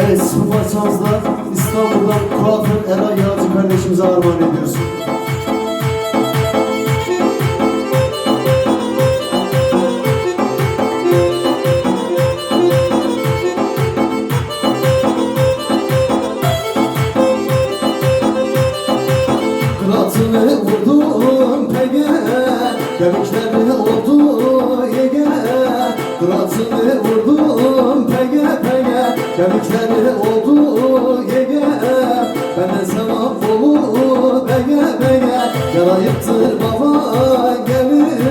Evet bu parçamızda İstanbul'dan kuaför Eray Yağcı kardeşimize armağan ediyoruz. Kıratını vurdum pege Kemikleri oldu yege Kıratını vurdum Kemikleri oldu yege Benden sevap olur bege bege. Yarayıptır baba gelir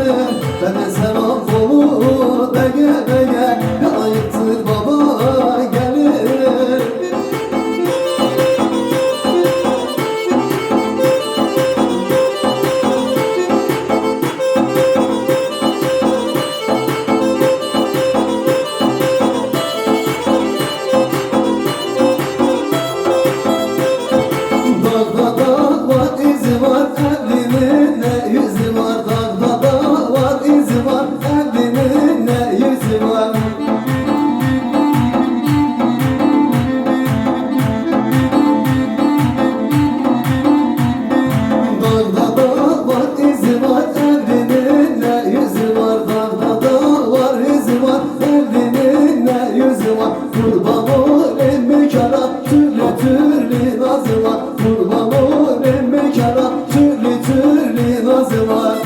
Benden sevap ne yüzü var?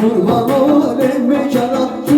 Kurban olayım mekana